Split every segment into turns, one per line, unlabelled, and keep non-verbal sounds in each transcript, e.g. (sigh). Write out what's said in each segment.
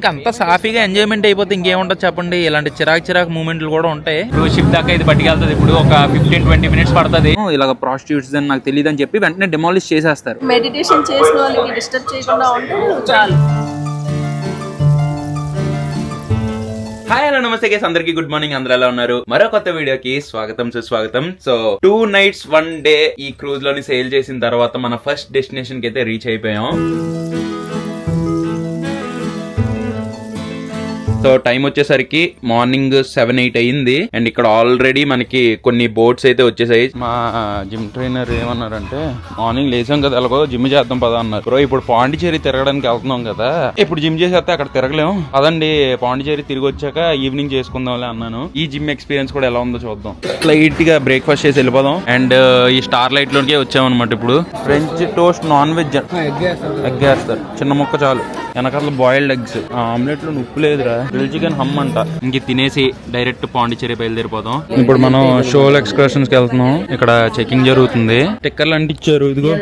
ఇంకా అంత సాఫీగా ఎంజాయ్మెంట్ అయిపోతే ఇంకేముంటుంది చెప్పండి. ఇలాంటి చిరాకు చిరాకు మూమెంట్లు కూడా ఉంటాయి. ఇప్పుడు షిప్ దాకా ఇది పట్టుకెళ్తుంది. ఇప్పుడు ఒక ఫిఫ్టీన్ ట్వంటీ మినిట్స్ పడుతుంది. ఇలాగ ప్రాస్టిట్యూట్స్ అని నాకు తెలియదు అని చెప్పి వెంటనే డిమాలిష్ చేసేస్తారు.
మెడిటేషన్ చేసిన వాళ్ళకి డిస్టర్బ్ చేయకుండా ఉంటే చాలు.
హాయ్ హలో నమస్తే గేస్ అందరికి గుడ్ మార్నింగ్ అందరూ ఎలా ఉన్నారు? మరో కొత్త వీడియోకి స్వాగతం సుస్వాగతం. So two nights one day ఈ క్రూజ్లోని సేల్ చేసిన తర్వాత మన ఫస్ట్ డెస్టినేషన్కి అయితే రీచ్ అయిపోయాం. సో టైం వచ్చేసరికి మార్నింగ్ సెవెన్ ఎయిట్ అయ్యింది. అండ్ ఇక్కడ ఆల్రెడీ మనకి కొన్ని బోట్స్ అయితే వచ్చేసాయి. మా జిమ్ ట్రైనర్ ఏమన్నారంటే మార్నింగ్ లేచాం కదా ఎలాగో జిమ్ చేద్దాం పదా అన్నారు. బ్రో ఇప్పుడు పాండిచేరి తిరగడానికి వెళ్తున్నాం కదా ఇప్పుడు జిమ్ చేసేస్తే అక్కడ తిరగలేం. అదండి పాండిచేరి తిరిగి వచ్చాక ఈవినింగ్ చేసుకుందాంలే అన్నాను. ఈ జిమ్ ఎక్స్పీరియన్స్ కూడా ఎలా ఉందో చూద్దాం. లైట్గా బ్రేక్ఫాస్ట్ చేసి వెళ్ళిపోదాం. అండ్ ఈ స్టార్ లైట్లోకి వచ్చామన్నమాట ఇప్పుడు. French toast non veg egg వేస్తారు చిన్న ముక్క చాలు. వెనకాల బాయిల్డ్ ఎగ్స్ ఆమ్లెట్లో ఉప్పు లేదురా. గ్రిల్ చికెన్ హమ్ అంట. ఇంక తినేసి డైరెక్ట్ పాండిచేరి బయలుదేరిపోదాం. ఇప్పుడు మనం షోల్ ఎక్స్కర్షన్స్కి వెళ్తున్నాం. ఇక్కడ చెకింగ్ జరుగుతుంది. టిక్కర్లు అంటించారు. ఇదిగో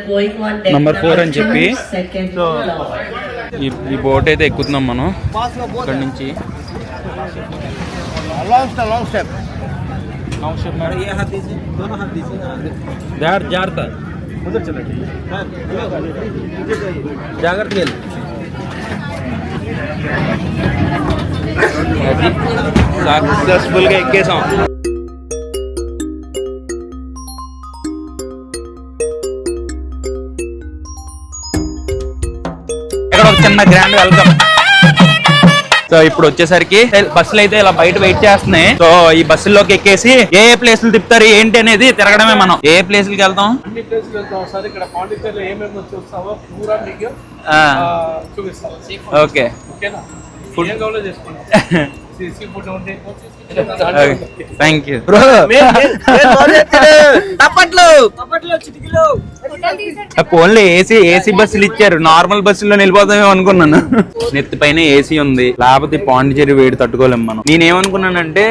నంబర్ ఫోర్ అని చెప్పి. ఈ ఈ బోట్ అయితే ఎక్కుతున్నాం మనం. ఇక్కడ నుంచి. జాగ్రత్త జాగ్రత్త. జాగ్రత్తగా సక్సెస్ఫుల్గా ఎక్కేసాం. ఇక్కడ ఒక చిన్న గ్రాండ్ వెల్కమ్. సో ఇప్పుడు వచ్చేసరికి బస్సులు అయితే ఇలా బయట వెయిట్ చేస్తున్నాయి. సో ఈ బస్సుల్లోకి ఎక్కేసి ఏ ఏ ప్లేసులు తిప్పుతారు ఏంటి అనేది తిరగడమే మనం. ఏ ప్లేసులకి వెళ్తాం? Okay.
Food (laughs)
thank you only AC AC బస్సులు ఇచ్చారు. నార్మల్ బస్సుల్లో వెళ్ళిపోతామేమో అనుకున్నాను నెత్తి పైన ఏసీ ఉంది. లేకపోతే పాండిచేరి వేడి తట్టుకోలేం మనం. నేనేమనుకున్నానంటే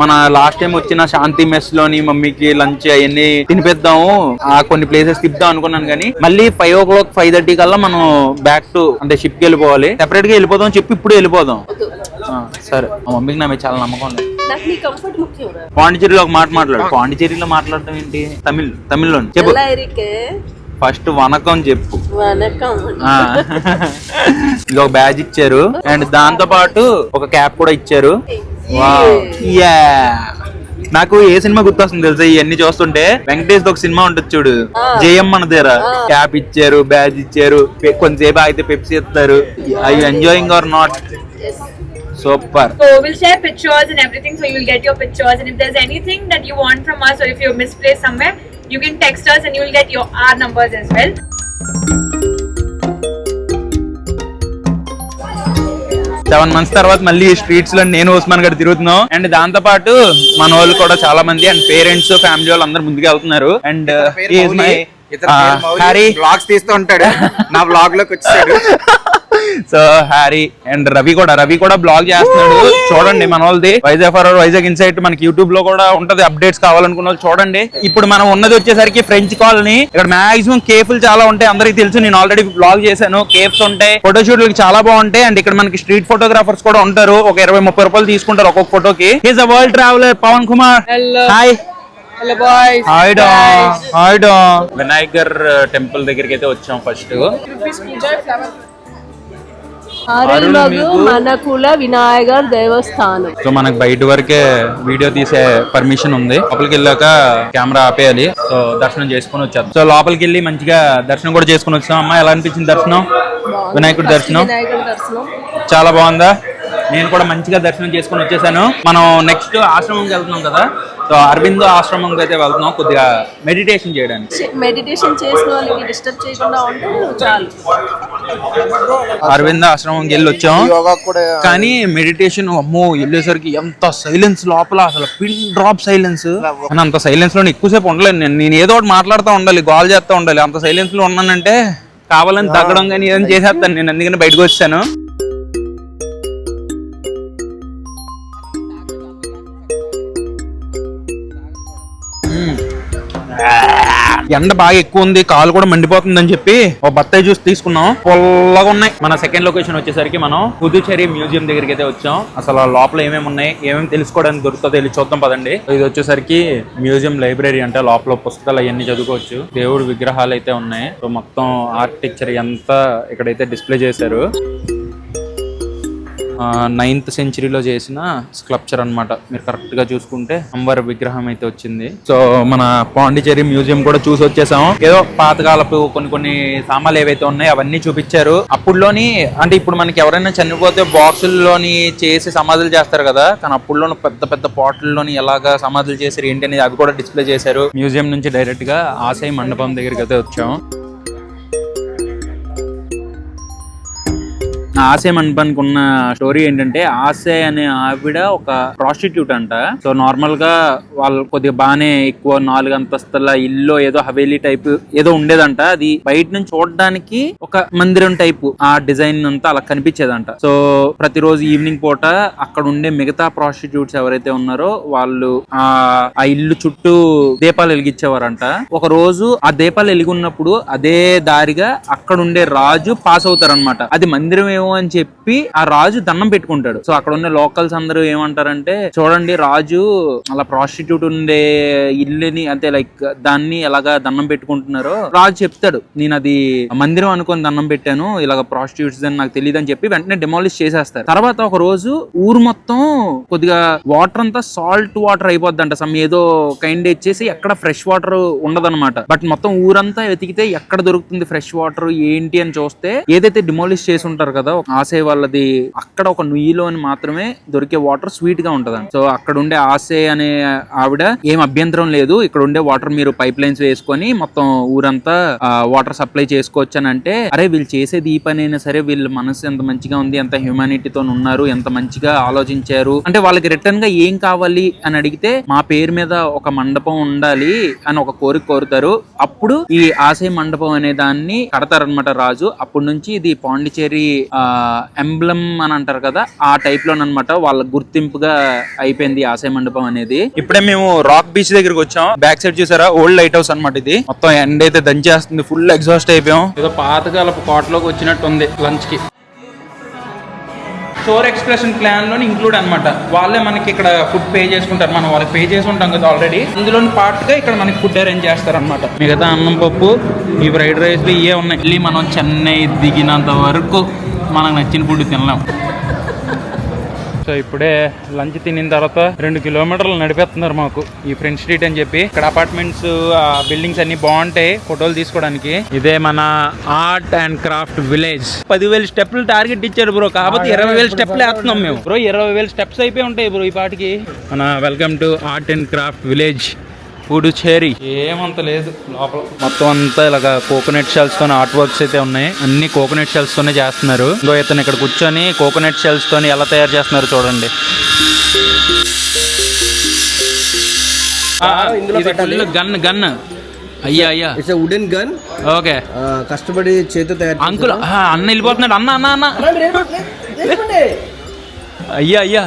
మన లాస్ట్ టైం వచ్చిన శాంతి మెస్లోని మమ్మీకి లంచ్ అవన్నీ తినిపిద్దాము. ఆ కొన్ని ప్లేసెస్ తిప్పుదాం అనుకున్నాను కానీ మళ్ళీ five o'clock five thirty కల్లా మనం బ్యాక్ టు అంటే షిప్కి వెళ్ళిపోవాలి. సెపరేట్గా వెళ్ళిపోదాం చెప్పి ఇప్పుడు వెళ్ళిపోదాం. సరే. మా మమ్మీకి నా మీద చాలా నమ్మకం ఉంది.
నాకు నీ కంఫర్ట్ ముఖ్యం రా.
పాండిచేరిలో ఒక మాట మాట్లాడు. పాండిచేరిలో మాట్లాడటం ఏంటి? తమిళ్ తమిళ్ళో చెప్పు.
ఎలా ఇరికే?
ఫస్ట్ వనకం చెప్పు.
వనకం.
ఆ. ఇది ఒక బ్యాజ్ ఇచ్చారు. అండ్ దాంతో పాటు ఒక క్యాప్ కూడా ఇచ్చారు. Yeah. నాకు ఏ సినిమా గుర్తొస్తుంది తెలుసా? ఇవన్నీ చూస్తుంటే వెంకటేష్ ఒక సినిమా ఉంటుంది చూడు. జేఎం మన దగ్గర క్యాప్ ఇచ్చారు బ్యాజ్ ఇచ్చారు. పె- కొంతసేపు అయితే పెప్సీ ఇస్తారు I enjoying or not super
So we'll share pictures and everything, so you will get your pictures. And if there's anything that you want from us, or if you're misplaced somewhere, you can text us and you will get your our numbers as well.
Seven months తర్వాత మళ్ళీ స్ట్రీట్స్లో నేను ఉస్మాన్ గారు తిరుగుతున్నాం and దాంతో పాటు మన వాళ్ళు కూడా చాలా మంది అండ్ పేరెంట్స్ ఫ్యామిలీ వాళ్ళు అందరు ముందుకు వెళ్తున్నారు అండ్
బ్లాగ్స్ తీస్తూ ఉంటాడు నా బ్లాగ్లోకి వచ్చాడు
సో హ్యారీ అండ్ రవి కూడా. రవి కూడా బ్లాగ్ చేస్తున్నాడు. చూడండి మన వాళ్ళది వైజాగ్ ఫర్ వైజాగ్ ఇన్సైట్ మనకి యూట్యూబ్లో కూడా ఉంటది. అప్డేట్స్ కావాలనుకున్న వాళ్ళు చూడండి. ఇప్పుడు మనం ఉన్నది వచ్చేసరికి ఫ్రెంచ్ కాలనీ ఇక్కడ మాక్సిమం కేఫ్లు చాలా ఉంటాయి. అందరికి తెలుసు. నేను ఆల్రెడీ బ్లాగ్ చేశాను. కేఫ్స్ ఉంటాయి. ఫోటో షూట్లకి చాలా బాగుంటాయి. అండ్ ఇక్కడ మనకి స్ట్రీట్ ఫోటోగ్రాఫర్స్ కూడా ఉంటారు. ఒక ఇరవై ముప్పై రూపాయలు తీసుకుంటారు ఒక్కొక్క ఫోటోకి is a world traveller Pavan Kumar hi. Hi డా హాయ్ డా వినాయకర్ టెంపుల్ దగ్గరికి అయితే వచ్చాం ఫస్ట్
మనకుల వినాయగర్ దేవస్థానం.
సో మనకు బయట వరకే వీడియో తీసే పర్మిషన్ ఉంది. లోపలికి వెళ్ళాక కెమెరా ఆపేయాలి. సో దర్శనం చేసుకుని వచ్చాం సో లోపలికి వెళ్ళి మంచిగా దర్శనం కూడా చేసుకుని వచ్చాం. అమ్మా ఎలా అనిపించింది దర్శనం? వినాయకుడి దర్శనం?
వినాయకుడి దర్శనం.
చాలా బాగుందా? నేను కూడా మంచిగా దర్శనం చేసుకుని వచ్చేసాను. మనం నెక్స్ట్ ఆశ్రమంకి వెళ్తున్నాం కదా. సో అరవిందో ఆశ్రమంకి అయితే వెళ్తున్నాం కొద్దిగా మెడిటేషన్ చేయడానికి.
మెడిటేషన్ చేసిన వాళ్ళకి డిస్టర్బ్ చేయకుండా ఉంటే చాలు.
అరవింద ఆశ్రమంకి వెళ్ళి వచ్చాం.
యోగా కూడా
కానీ మెడిటేషన్ అమ్మో వెళ్ళేసరికి ఎంత సైలెన్స్ లోపల అసలు పిన్ డ్రాప్ సైలెన్స్ అంత సైలెన్స్లో ఎక్కువసేపు ఉండలేను నేను. నేను ఏదో ఒకటి మాట్లాడుతూ ఉండాలి గోల్ చేస్తూ ఉండాలి. అంత సైలెన్స్లో ఉన్నానంటే కావాలని తగ్గడం కానీ ఏదైనా చేసేస్తాను నేను. అందుకని బయటకు వచ్చాను. ఎండ బాగా ఎక్కువ ఉంది కాలు కూడా మండిపోతుంది అని చెప్పి ఓ బత్తాయి జ్యూస్ తీసుకున్నాం. పొల్లగా ఉన్నాయి. మన సెకండ్ లొకేషన్ వచ్చేసరికి మనం పుదుచేరి మ్యూజియం దగ్గరికి అయితే వచ్చాం. అసలు లోపల ఏమేమి ఉన్నాయి ఏమేమి తెలుసుకోవడానికి దొరుకుతుందో వెళ్ళి చూద్దాం పదండి. ఇది వచ్చేసరికి మ్యూజియం లైబ్రరీ అంటే లోపల పుస్తకాలు అవన్నీ చదువుకోవచ్చు. దేవుడు విగ్రహాలు అయితే ఉన్నాయి. సో మొత్తం ఆర్కిటెక్చర్ ఎంత ఇక్కడైతే డిస్ప్లే చేశారు. నైన్త్ సెంచరీలో చేసిన స్కల్ప్చర్ అన్నమాట. మీరు కరెక్ట్గా చూసుకుంటే అంబర్ విగ్రహం అయితే వచ్చింది. సో మన పాండిచేరి మ్యూజియం కూడా చూసి వచ్చేసాం ఏదో పాతకాలపు కొన్ని కొన్ని సామాన్లు ఏవైతే ఉన్నాయో అవన్నీ చూపించారు. అప్పుడులోని అంటే ఇప్పుడు మనకి ఎవరైనా చనిపోతే బాక్సుల్లోని చేసి సమాధులు చేస్తారు కదా. కానీ అప్పుడులోని పెద్ద పెద్ద పాటల్లోని ఎలాగా సమాధులు చేశారు ఏంటి అనేది అవి కూడా డిస్ప్లే చేశారు. మ్యూజియం నుంచి డైరెక్ట్గా ఆశయ మండపం దగ్గరికి అయితే వచ్చాం ఆశయం మండపానికి స్టోరీ ఏంటంటే ఆశయ అనే ఆవిడ ఒక ప్రాస్టిట్యూట్ అంట. సో నార్మల్గా వాళ్ళు కొద్దిగా బాగానే ఎక్కువ నాలుగు అంతస్తుల ఇల్లు ఏదో హవేలీ టైప్ ఏదో ఉండేదంట. అది బయట నుంచి చూడడానికి ఒక మందిరం టైపు ఆ డిజైన్ అంతా అలా కనిపించేదంట. సో ప్రతిరోజు ఈవినింగ్ పూట అక్కడ ఉండే మిగతా ప్రాస్టిట్యూట్స్ ఎవరైతే ఉన్నారో వాళ్ళు ఆ ఆ ఇల్లు చుట్టూ దీపాలు వెలిగించేవారంట. ఒక రోజు ఆ దీపాలు వెలిగి ఉన్నప్పుడు అదే దారిగా అక్కడ ఉండే రాజు పాస్ అవుతారనమాట అది మందిరం ఏమో అని చెప్పి ఆ రాజు దండం పెట్టుకుంటాడు. సో అక్కడ ఉన్న లోకల్స్ అందరూ ఏమంటారంటే చూడండి రాజు అలా ప్రాస్టిట్యూట్ ఉండే ఇల్లుని అంటే లైక్ దాన్ని ఎలాగా దండం పెట్టుకుంటున్నారో రాజు చెప్తాడు. నేను అది మందిరం అనుకుని దండం పెట్టాను ఇలాగ ప్రాస్టిట్యూట్స్ అని నాకు తెలియదు అని చెప్పి వెంటనే డెమాలిష్ చేసేస్తారు. తర్వాత ఒక రోజు ఊరు మొత్తం కొద్దిగా వాటర్ అంతా సాల్ట్ వాటర్ అయిపోద్దంట. సమ్ ఏదో కైండ్ ఇచ్చేసి ఎక్కడ ఫ్రెష్ వాటర్ ఉండదన్నమాట. బట్ మొత్తం ఊరంతా వెతికితే ఎక్కడ దొరుకుతుంది ఫ్రెష్ వాటర్ ఏంటి అని చూస్తే ఏదైతే డిమాలిష్ చేసి ఉంటారు కదా ఆసే వాళ్ళది అక్కడ ఒక నుయ్యిలోని మాత్రమే దొరికే వాటర్ స్వీట్గా ఉంటదండి సో అక్కడ ఉండే ఆసే అనే ఆవిడ ఏం అభ్యంతరం లేదు. ఇక్కడ ఉండే వాటర్ మీరు పైప్ లైన్స్ వేసుకొని మొత్తం ఊరంతా వాటర్ సప్లై చేసుకోవచ్చు అని అంటే అరే వీళ్ళు చేసేది ఈ పని అయినా సరే వీళ్ళ మనసు ఎంత మంచిగా ఉంది ఎంత హ్యూమానిటీతో ఉన్నారు ఎంత మంచిగా ఆలోచించారు. అంటే వాళ్ళకి రిటర్న్గా ఏం కావాలి అని అడిగితే మా పేరు మీద ఒక మండపం ఉండాలి అని ఒక కోరిక కోరుతారు. అప్పుడు ఈ ఆశయ మండపం అనే దాన్ని కడతారనమాట రాజు. అప్పటి నుంచి ఇది పాండిచేరి ఎంబ్లం అని అంటారు కదా ఆ టైప్లో అనమాట వాళ్ళ గుర్తింపుగా అయిపోయింది ఆశయ మండపం అనేది. ఇప్పుడే మేము రాక్ బీచ్ దగ్గరికి వచ్చాం. బ్యాక్ సైడ్ చూసారా? ఓల్డ్ లైట్ హౌస్ అనమాట ఇది. మొత్తం ఎండ్ అయితే దంచేస్తుంది. ఫుల్ ఎగ్జాస్ట్ అయిపోయాం. ఏదో పాతకాలపు కోటలోకి వచ్చినట్టు ఉంది లంచ్కి. స్టోర్ ఎక్స్ప్రెషన్ ప్లాన్లోని ఇంక్లూడ్ అన్నమాట. వాళ్ళే మనకి ఇక్కడ ఫుడ్ పే చేసుకుంటారు. మనం వాళ్ళకి పే చేసి ఉంటాం కదా ఆల్రెడీ ఇందులోని పార్ట్గా ఇక్కడ మనకి ఫుడ్ అరేంజ్ చేస్తారు అనమాట మిగతా అన్నం పప్పు ఈ ఫ్రైడ్ రైస్ ఇవే ఉన్నాయి. మళ్ళీ మనం చెన్నై దిగినంత వరకు మనకు నచ్చిన ఫుడ్ తినలేం. సో ఇప్పుడే లంచ్ తినిన తర్వాత రెండు కిలోమీటర్లు నడిపేస్తున్నారు మాకు ఈ ఫ్రెండ్ స్ట్రీట్ అని చెప్పి. ఇక్కడ అపార్ట్మెంట్స్ ఆ బిల్డింగ్స్ అన్ని బాగుంటాయి ఫోటోలు తీసుకోవడానికి. ఇదే మన ఆర్ట్ అండ్ క్రాఫ్ట్ విలేజ్ పదివేల స్టెప్లు టార్గెట్ ఇచ్చారు బ్రో కాకపోతే ఇరవై వేల స్టెప్లు వేస్తున్నాం మేము. బ్రో ఇరవై వేల స్టెప్స్ అయిపోయి ఉంటాయి బ్రో ఈ పాటికి. మన welcome to art and craft village Puducherry. ఏమంత లేదు లోపల. మొత్తం అంతా ఇలాగ కోకోనట్ షెల్స్ తోనే ఆర్ట్ వర్క్స్ అయితే ఉన్నాయి. అన్ని కోకోనట్ షెల్స్ తోనే చేస్తున్నారు. ఇంకో ఇతను ఇక్కడ కూర్చొని కోకోనట్ షెల్స్ తోని ఎలా తయారు చేస్తున్నారు చూడండి. గన్ గన్ అయ్యా అయ్యా.
It's wooden gun
okay.
కష్టపడి చేతితో తయారు
అంకుల్ అన్న వెళ్ళిపోతున్నాడు. అన్న అన్న అన్న. అయ్యా అయ్యా.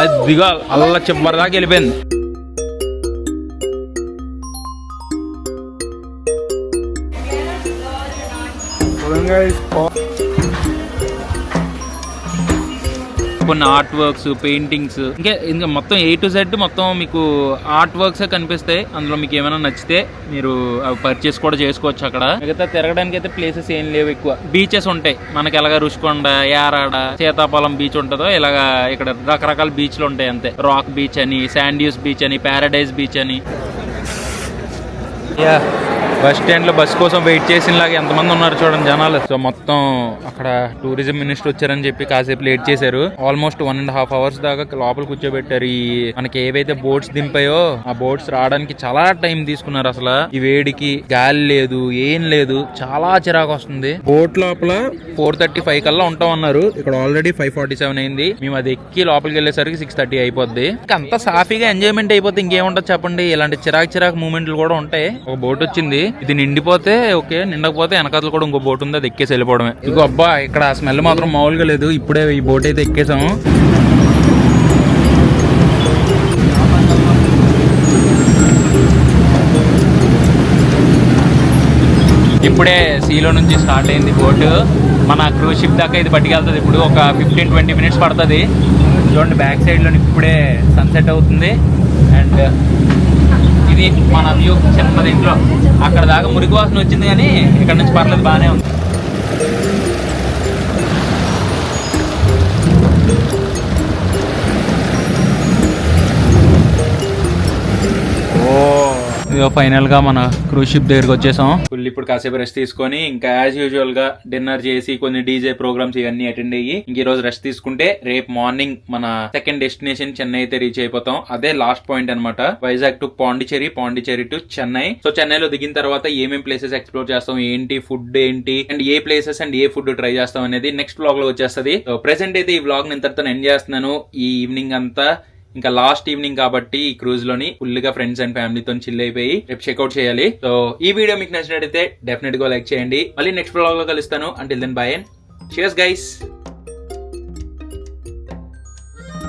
అది దిగా అల్ల చివరి దాకా వెళ్ళిపోయింది. కొన్ని ఆర్ట్ వర్క్స్ పెయింటింగ్స్ ఇంకా ఇంకా మొత్తం ఏ టు జెడ్ మొత్తం మీకు ఆర్ట్ వర్క్స్ కనిపిస్తాయి. అందులో మీకు ఏమైనా నచ్చితే మీరు అవి పర్చేస్ కూడా చేసుకోవచ్చు అక్కడ. మిగతా తిరగడానికి అయితే ప్లేసెస్ ఏం లేవు ఎక్కువ. బీచెస్ ఉంటాయి. మనకి ఎలాగ రుషికొండ యారాడ సీతాఫలం బీచ్ ఉంటుందో ఇలాగా ఇక్కడ రకరకాల బీచ్లు ఉంటాయి అంతే. రాక్ బీచ్ అని శాండ్యూస్ బీచ్ అని పారడైజ్ బీచ్ అని. యా బస్ స్టాండ్లో బస్ కోసం వెయిట్ చేసిన లాగా ఎంతమంది ఉన్నారు చూడండి జనాలు. సో మొత్తం అక్కడ టూరిజం మినిస్టర్ వచ్చారని చెప్పి కాసేపు లేట్ చేశారు. Almost one and half hours దాకా లోపల కూర్చోబెట్టారు. ఈ మనకి ఏవైతే బోట్స్ దింపాయో ఆ బోట్స్ రావడానికి చాలా టైం తీసుకున్నారు అసలు. ఈ వేడికి గాలి లేదు ఏం లేదు చాలా చిరాకు వస్తుంది. బోట్ లోపల ఫోర్ థర్టీ ఫైవ్ కల్లా ఉంటాం అన్నారు. ఇక్కడ ఆల్రెడీ ఫైవ్ ఫార్టీ సెవెన్ అయింది. మేము అది ఎక్కి లోపలికి వెళ్ళేసరికి సిక్స్ థర్టీ అయిపోద్ది. అంతా సాఫీగా ఎంజాయ్మెంట్ అయిపోతే ఇంకేముంటుంది చెప్పండి? ఇలాంటి చిరాకు చిరాకు మూమెంట్లు కూడా ఉంటాయి. ఒక బోట్ వచ్చింది. ఇది నిండిపోతే ఓకే నిండకపోతే వెనకాతలు కూడా ఇంకో బోట్ ఉంది అది ఎక్కేసి వెళ్ళిపోవడమే. ఇగో అబ్బా ఇక్కడ ఆ స్మెల్ మాత్రం మామూలుగా లేదు ఇప్పుడే ఈ బోట్ అయితే ఎక్కేసాము ఇప్పుడే సీలో నుంచి స్టార్ట్ అయింది బోటు. మన క్రూజ్ షిప్ దాకా ఇది పట్టుకెళ్తుంది. ఇప్పుడు ఒక ఫిఫ్టీన్ ట్వంటీ మినిట్స్ పడుతుంది. చూడండి బ్యాక్ సైడ్లో ఇప్పుడే సన్సెట్ అవుతుంది. అండ్ ఇది మన వ్యూ చిన్నది ఇంట్లో అక్కడ దాకా మురికి వాసన వచ్చింది కానీ ఇక్కడ నుంచి పర్లేదు బాగానే ఉంది. ఇదిగో ఫైనల్గా మన క్రూజ్ షిప్ దగ్గరికి వచ్చేసాం. ఫుల్ ఇప్పుడు కాసేపు రెస్ట్ తీసుకొని ఇంకా యాజ్ యూజువల్గా డిన్నర్ చేసి కొన్ని డీజే ప్రోగ్రామ్స్ ఇవన్నీ అటెండ్ అయ్యి ఇంక ఈ రోజు రెస్ట్ తీసుకుంటే రేపు మార్నింగ్ మన సెకండ్ డెస్టినేషన్ చెన్నై అయితే రీచ్ అయిపోతాం. అదే లాస్ట్ పాయింట్ అన్నమాట. Vizag to Pondicherry Pondicherry to Chennai so చెన్నైలో దిగిన తర్వాత ఏమేం ప్లేసెస్ ఎక్స్ప్లోర్ చేస్తాం? ఏంటి? ఫుడ్ ఏంటి? అండ్ ఏ ప్లేసెస్ అండ్ ఏ ఫుడ్ ట్రై చేస్తాం అనేది నెక్స్ట్ బ్లాగ్లో వచ్చేస్తుంది. ప్రెసెంట్ అయితే ఈ బ్లాగ్ నేను ఇంతటితో ఎండ్ చేస్తున్నాను. ఈ ఈవినింగ్ అంతా ఇంకా లాస్ట్ ఈవినింగ్ కాబట్టి ఈ క్రూజ్లోని ఫుల్గా ఫ్రెండ్స్ అండ్ ఫ్యామిలీతో చిల్ అయిపోయి రేపు చెక్అౌట్ చేయాలి. సో ఈ వీడియో మీకు నచ్చినట్టయితే డెఫినెట్గా లైక్ చేయండి. మళ్ళీ నెక్స్ట్ బ్లాగ్లో కలుస్తాను. అంటే then bye and cheers guys